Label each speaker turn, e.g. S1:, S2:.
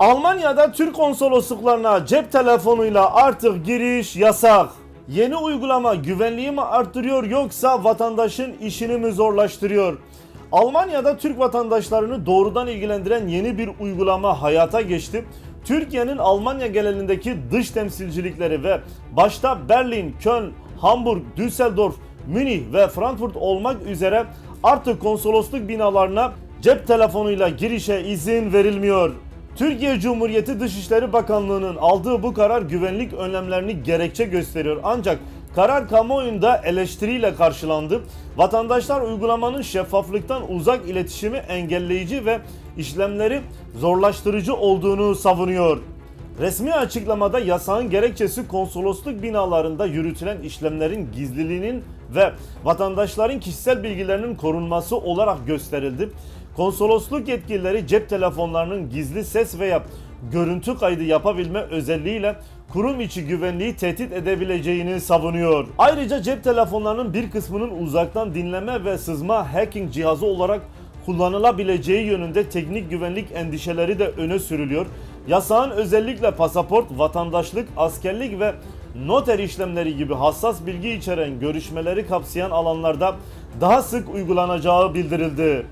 S1: Almanya'da Türk konsolosluklarına cep telefonuyla artık giriş yasak. Yeni uygulama güvenliği mi arttırıyor yoksa vatandaşın işini mi zorlaştırıyor? Almanya'da Türk vatandaşlarını doğrudan ilgilendiren yeni bir uygulama hayata geçti. Türkiye'nin Almanya genelindeki dış temsilcilikleri ve başta Berlin, Köln, Hamburg, Düsseldorf, Münih ve Frankfurt olmak üzere artık konsolosluk binalarına cep telefonuyla girişe izin verilmiyor. Türkiye Cumhuriyeti Dışişleri Bakanlığı'nın aldığı bu karar güvenlik önlemlerini gerekçe gösteriyor. Ancak karar kamuoyunda eleştiriyle karşılandı. Vatandaşlar uygulamanın şeffaflıktan uzak iletişimi engelleyici ve işlemleri zorlaştırıcı olduğunu savunuyor. Resmi açıklamada yasağın gerekçesi konsolosluk binalarında yürütülen işlemlerin gizliliğinin ve vatandaşların kişisel bilgilerinin korunması olarak gösterildi. Konsolosluk yetkilileri cep telefonlarının gizli ses veya görüntü kaydı yapabilme özelliğiyle kurum içi güvenliği tehdit edebileceğini savunuyor. Ayrıca cep telefonlarının bir kısmının uzaktan dinleme ve sızma hacking cihazı olarak kullanılabileceği yönünde teknik güvenlik endişeleri de öne sürülüyor. Yasağın özellikle pasaport, vatandaşlık, askerlik ve noter işlemleri gibi hassas bilgi içeren görüşmeleri kapsayan alanlarda daha sık uygulanacağı bildirildi.